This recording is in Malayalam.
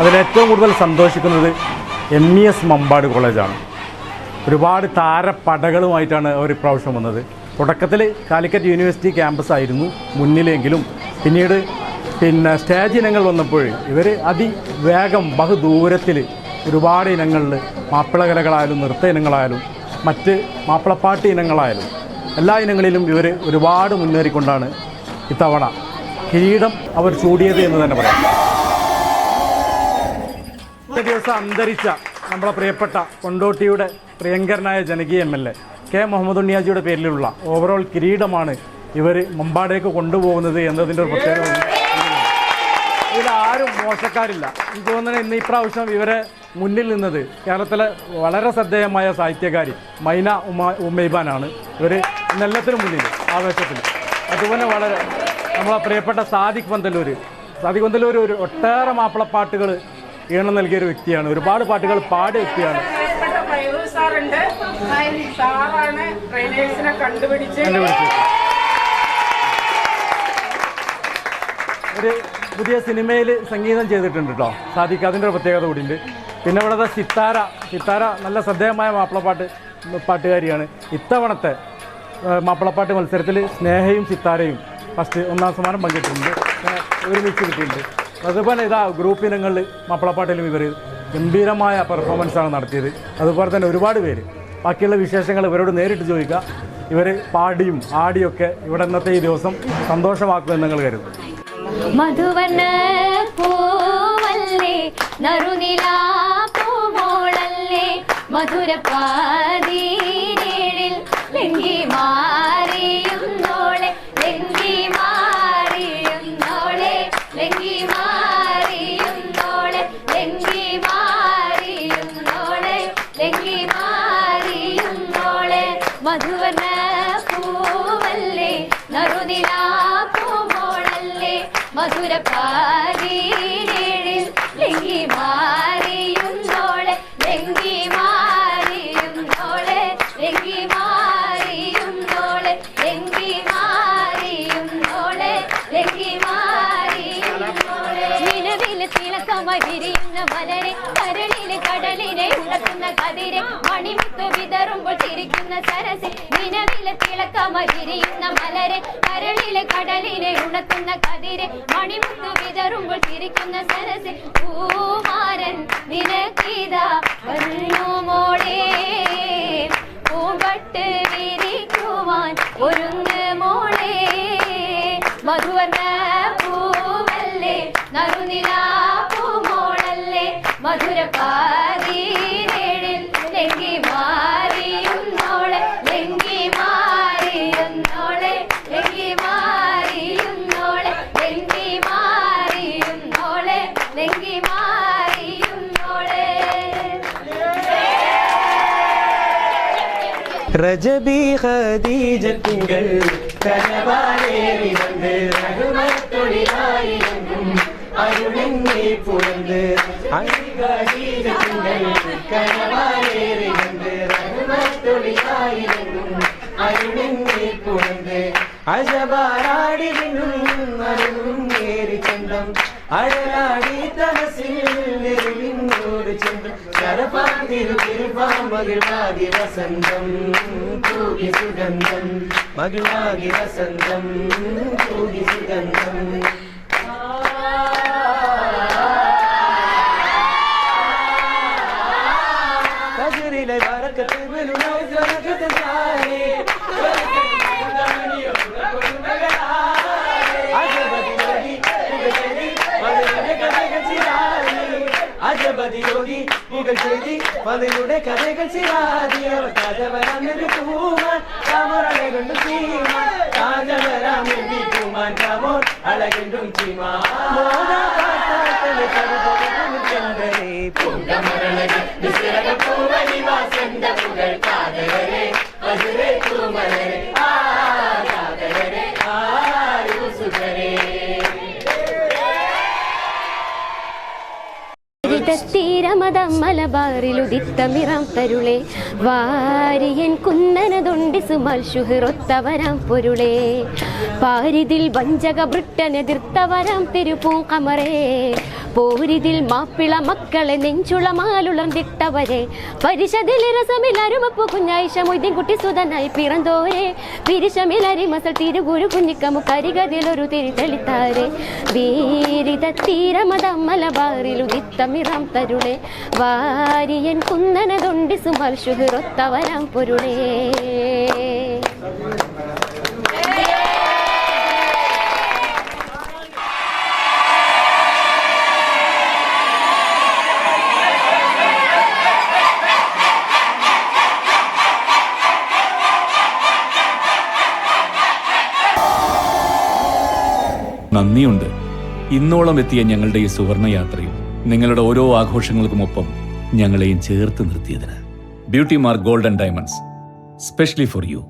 അതിലേറ്റവും കൂടുതൽ സന്തോഷിക്കുന്നത് എം ഇ എസ് മമ്പാട് കോളേജാണ് ഒരുപാട് താരപ്പടകളുമായിട്ടാണ് അവർ ഇപ്രാവശ്യം വന്നത്. തുടക്കത്തിൽ കാലിക്കറ്റ് യൂണിവേഴ്സിറ്റി ക്യാമ്പസ് ആയിരുന്നു മുന്നിലെങ്കിലും പിന്നീട് പിന്നെ സ്റ്റേജ് ഇനങ്ങൾ വന്നപ്പോൾ ഇവർ അതിവേഗം ബഹുദൂരത്തിൽ ഒരുപാട് ഇനങ്ങളിൽ മാപ്പിളകലകളായാലും നൃത്ത ഇനങ്ങളായാലും മറ്റ് മാപ്പിളപ്പാട്ട് ഇനങ്ങളായാലും എല്ലാ ഇനങ്ങളിലും ഇവർ ഒരുപാട് മുന്നേറിക്കൊണ്ടാണ് ഇത്തവണ. കിരീടം അവർ ചൂടിയത് എന്ന് തന്നെ പറയാം. ദിവസം അന്തരിച്ച നമ്മളെ പ്രിയപ്പെട്ട കൊണ്ടോട്ടിയുടെ പ്രിയങ്കരനായ ജനകീയ എം എൽ കെ മുഹമ്മദ് ഉണ്ണിയാജിയുടെ പേരിലുള്ള ഓവറോൾ കിരീടമാണ് ഇവർ മുമ്പാടേക്ക് കൊണ്ടുപോകുന്നത് എന്നതിന്റെ ഒരു പ്രത്യേകത ഇതിലാരും മോശക്കാരില്ല. എനിക്ക് തോന്നുന്നത് ഇന്ന് ഇപ്രാവശ്യം ഇവരെ മുന്നിൽ നിന്നത് കേരളത്തിലെ വളരെ ശ്രദ്ധേയമായ സാഹിത്യകാരി മൈന ഉമ ഉമ്മൈബാനാണ്. ഇവർ നെല്ലത്തിന് മുന്നിൽ ആവേശത്തിൽ അതുപോലെ വളരെ നമ്മളെ പ്രിയപ്പെട്ട സാദിഖ് പന്തല്ലൂർ സാദിഖ് പന്തല്ലൂർ ഒരു ഒട്ടേറെ മാപ്പിളപ്പാട്ടുകൾ ഈണം നൽകിയ ഒരു വ്യക്തിയാണ്. ഒരുപാട് പാട്ടുകൾ പാടിയ വ്യക്തിയാണ്. ഒരു പുതിയ സിനിമയിൽ സംഗീതം ചെയ്തിട്ടുണ്ട് കേട്ടോ സാദിഖ് അതിന്റെ ഒരു പ്രത്യേകത കൂടിയുണ്ട്. പിന്നെ ഇവിടുത്തെ സിത്താര. സിത്താര നല്ല ശ്രദ്ധേയമായ മാപ്പിളപ്പാട്ട് പാട്ടുകാരിയാണ്. ഇത്തവണത്തെ മാപ്പിളപ്പാട്ട് മത്സരത്തിൽ സ്നേഹയും സിത്താരയും ഫസ്റ്റ് ഒന്നാം സമ്മാനം പങ്കിട്ടിട്ടുണ്ട്. ഒരുമിച്ച് കിട്ടിയിട്ടുണ്ട്. അതുപോലെ ഇതാ ഗ്രൂപ്പ് ഇനങ്ങളിൽ മാപ്പിളപ്പാട്ടിലും ഇവർ ഗംഭീരമായ പെർഫോമൻസാണ് നടത്തിയത്. അതുപോലെ തന്നെ ഒരുപാട് പേര്. ബാക്കിയുള്ള വിശേഷങ്ങൾ ഇവരോട് നേരിട്ട് ചോദിക്കുക. ഇവർ പാടിയും ആടിയൊക്കെ ഇവിടെ ഇന്നത്തെ ഈ ദിവസം സന്തോഷമാക്കുമെന്ന് നിങ്ങൾ കരുതുന്നു. മധുവർണ പൂവല്ലേ? മധുവർണ പൂവല്ലേ? നറുനിലാ പൂമോളല്ലേ മധുര തിളക്കമായി മലരെ കരളിലെ കടലിനെ ഉണർത്തുന്ന കതിരെ മണിമുത്തു വിതറുമ്പോൾ ചിരിക്കുന്ന നിലവിലെ മലരെ കരളിലെ കടലിനെ ഉണർത്തുന്ന കതിരെ മണിമുത്തു വിതറുമ്പോൾ ചിരിക്കുന്ന പൂമാരൻ വിരിക്കുവാൻ മോളേ മധുവർണ പൂവല്ലേ നറുനിലാ പൂമോളല്ലേ മധുര പാതീരേഴിൽ ലെങ്കി മാറിയുന്നോളെ ലെങ്കി മാറിയുന്നോളെ ലെങ്കി മാറിയുന്നോളെ ലെങ്കി വെങ്കി മാറിയുന്നോളെ രജബി ഖദീജത്തുകൾ കനവാലേറി അജബാരാടി നിന്നും അരുളും ചന്തം അഴലാടി திருச்செந்தம் கரபாந்திரு திருபாம்பகிழ்வாகி வசந்தம். தூகி சுகந்தம். மகிழ்வாகி வசந்தம். தூகி சுகந்தம். യോതി മുകൾ ചെയ്തി മതിലുടെ കഥകൾ സിരാതി അവർ കഥവരാന്നൊരു പൂമാൻ താമരകൊണ്ടു സീമാൻ. താജവരാമൊഴി പൂമാൻ താമോൻ അളകൊണ്ടും ചീമാൻ പൂവനി വാസന്ത തീരമതം മലബാറിലുദിത്തമിറാം തരുളെ. വാരിയൻ കുന്നനതുണ്ടി സുമൽ ഷുഹിറൊത്തവരാം പൊരുളേ. പാരിതിൽ വഞ്ചക ബ്രിട്ടനെതിർത്തവരാം തിരുപ്പൂങ്കമറേ പോരിതിൽ മാപ്പിള മക്കളെ നെഞ്ചുളമാലുളർന്നിട്ടവരെ പരിഷതിലിരസമിൽ അരുമപ്പു കുഞ്ഞായിഷ മൊയ്തീൻ കുട്ടി സുതനായി പിറന്തോരെ. പിരിശമിൽ അരിമസൽ തിരുഗുരു കുഞ്ഞിക്കമു കരികതിലൊരു തിരി തെളിത്താരെ വീരിത തീരമതം മലബാറിലു നിത്തമിറാം തരുളേ. വാരിയൻ കുന്നനതൊണ്ടി സുമൽ ശുഹിറൊത്തവരാം പൊരുളേ. നന്ദിയുണ്ട്. ഇന്നോളം എത്തിയ ഞങ്ങളുടെ ഈ സുവർണ യാത്രയിൽ നിങ്ങളുടെ ഓരോ ആഘോഷങ്ങൾക്കുമൊപ്പം ഞങ്ങളെയും ചേർത്ത് നിർത്തിയതിന്. Beauty mark golden diamonds specially for you